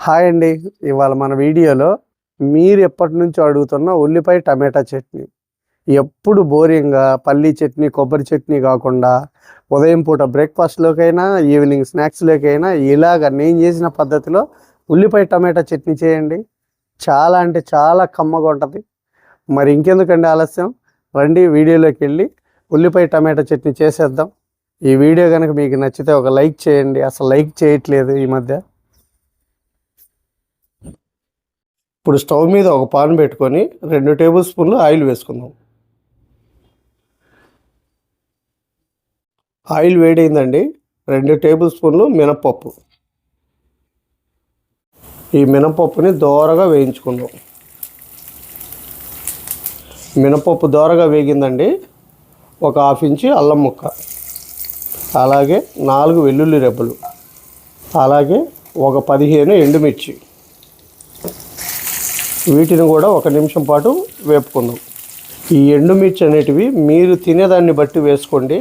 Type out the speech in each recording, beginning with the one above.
Hi అండి. ఇవాళ మన వీడియోలో మీరు ఎప్పటి నుంచో అడుగుతున్న ఉల్లిపాయ టమాటా చట్నీ. ఎప్పుడు బోరింగ్గా పల్లీ చట్నీ కొబ్బరి చట్నీ కాకుండా ఉదయం పూట బ్రేక్ఫాస్ట్లోకైనా ఈవినింగ్ స్నాక్స్లోకైనా ఇలాగ నేను చేసిన పద్ధతిలో ఉల్లిపాయ టమాటా చట్నీ చేయండి. చాలా అంటే చాలా కమ్మగా ఉంటుంది. మరి ఇంకెందుకండి ఆలస్యం? రండి వీడియోలోకి వెళ్ళి ఉల్లిపాయ టమాటా చట్నీ చేసేద్దాం. ఈ వీడియో కనుక మీకు నచ్చితే ఒక లైక్ చేయండి. అసలు లైక్ చేయట్లేదు ఈ మధ్య. ఇప్పుడు స్టవ్ మీద ఒక పాన్ పెట్టుకొని రెండు టేబుల్ స్పూన్లు ఆయిల్ వేసుకుందాం. ఆయిల్ వేడైందండి. రెండు టేబుల్ స్పూన్లు మినప్పప్పు. ఈ మినపప్పుని దోరగా వేయించుకుందాం. మినపప్పు దోరగా వేగిందండి. ఒక హాఫ్ ఇంచి అల్లం ముక్క. అలాగే నాలుగు వెల్లుల్లి రెబ్బలు. అలాగే ఒక పదిహేను ఎండుమిర్చి. వీటిని కూడా ఒక నిమిషం పాటు వేపుకుందాం. ఈ ఎండుమిర్చి అనేటివి మీరు తినేదాన్ని బట్టి వేసుకోండి.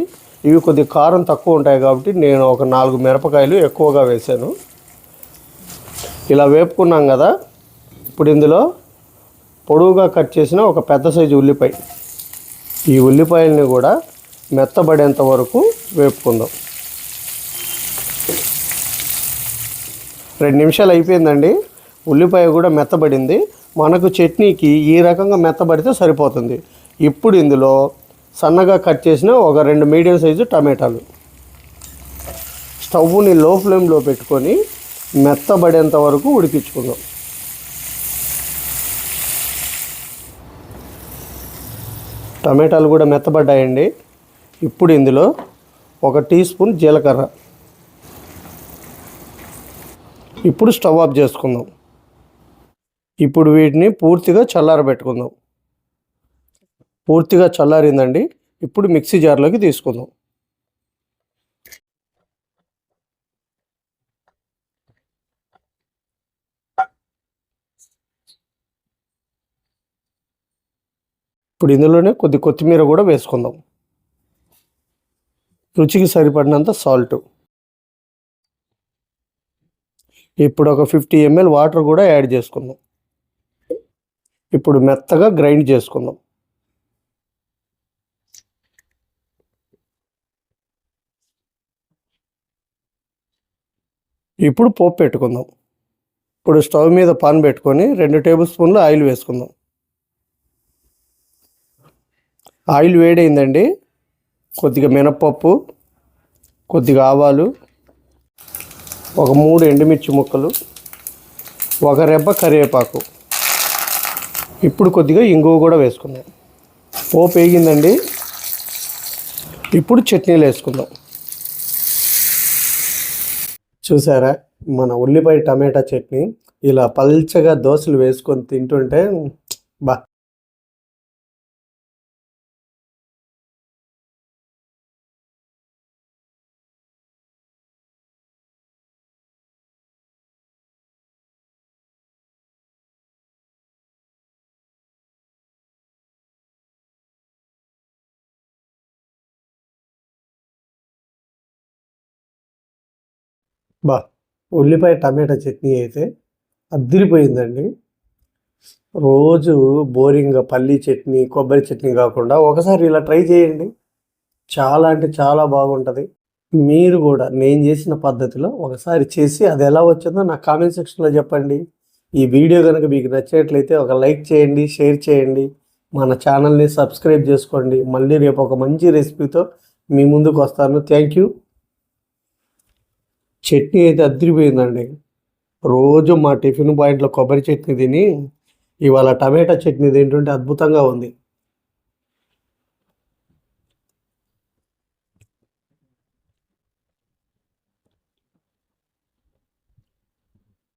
ఇవి కొద్ది కారం తక్కువ ఉంటాయి కాబట్టి నేను ఒక నాలుగు మిరపకాయలు ఎక్కువగా వేశాను ఇలా వేపుకున్నాం కదా ఇప్పుడు ఇందులో పొడవుగా కట్ చేసిన ఒక పెద్ద సైజు ఉల్లిపాయ. ఈ ఉల్లిపాయల్ని కూడా మెత్తబడేంత వరకు వేపుకుందాం. రెండు నిమిషాలు అయిపోయిందండి. ఉల్లిపాయ కూడా మెత్తబడింది. మనకు చట్నీకి ఈ రకంగా మెత్తబడితే సరిపోతుంది. ఇప్పుడు ఇందులో సన్నగా కట్ చేసిన ఒక రెండు మీడియం సైజు టమాటాలు. స్టవ్ని లో ఫ్లేమ్లో పెట్టుకొని మెత్తబడేంత వరకు ఉడికించుకుందాం. టమాటాలు కూడా మెత్తబడ్డాయండి. ఇప్పుడు ఇందులో ఒక టీ స్పూన్ జీలకర్ర. ఇప్పుడు స్టవ్ ఆఫ్ చేసుకుందాం. ఇప్పుడు వీటిని పూర్తిగా చల్లారబెట్టుకుందాం. పూర్తిగా చల్లారిందండి. ఇప్పుడు మిక్సీ జార్లోకి తీసుకుందాం. ఇప్పుడు ఇందులోనే కొద్ది కొత్తిమీర కూడా వేసుకుందాం. రుచికి సరిపడినంత సాల్ట్. ఇప్పుడు ఒక ఫిఫ్టీ ఎంఎల్ వాటర్ కూడా యాడ్ చేసుకుందాం. ఇప్పుడు మెత్తగా గ్రైండ్ చేసుకుందాం. ఇప్పుడు పోపు పెట్టుకుందాం. ఇప్పుడు స్టవ్ మీద పాన్ పెట్టుకొని రెండు టేబుల్ స్పూన్లు ఆయిల్ వేసుకుందాం. ఆయిల్ వేడైందండి. కొద్దిగా మినప్పప్పు కొద్దిగా ఆవాలు ఒక మూడు ఎండుమిర్చి ముక్కలు ఒక రెబ్బ కరివేపాకు. ఇప్పుడు కొద్దిగా ఇంగువ కూడా వేసుకుందాం. పోపు వేగిందండి. ఇప్పుడు చట్నీలు వేసుకుందాం. చూసారా? మన ఉల్లిపాయ టమాటా చట్నీ ఇలా పల్చగా దోశలు వేసుకొని తింటుంటే బా. బా ఉల్లిపాయ టమాటా చట్నీ అయితే అద్దిరిపోయిందండి. రోజు బోరింగ్గా పల్లీ చట్నీ కొబ్బరి చట్నీ కాకుండా ఒకసారి ఇలా ట్రై చేయండి. చాలా అంటే చాలా బాగుంటుంది. మీరు కూడా నేను చేసిన పద్ధతిలో ఒకసారి చేసి అది ఎలా వచ్చిందో నాకు కామెంట్ సెక్షన్లో చెప్పండి. ఈ వీడియో కనుక మీకు నచ్చినట్లయితే ఒక లైక్ చేయండి షేర్ చేయండి. మన ఛానల్ని సబ్స్క్రైబ్ చేసుకోండి. మళ్ళీ రేపు ఒక మంచి రెసిపీతో మీ ముందుకు వస్తాను. Thank you. చట్నీ అయితే అద్దరిపోయిందండి. రోజు మా టిఫిన్ పాయింట్లో కొబ్బరి చట్నీ తిని ఇవాళ టమాటా చట్నీ తింటుంటే అద్భుతంగా ఉంది.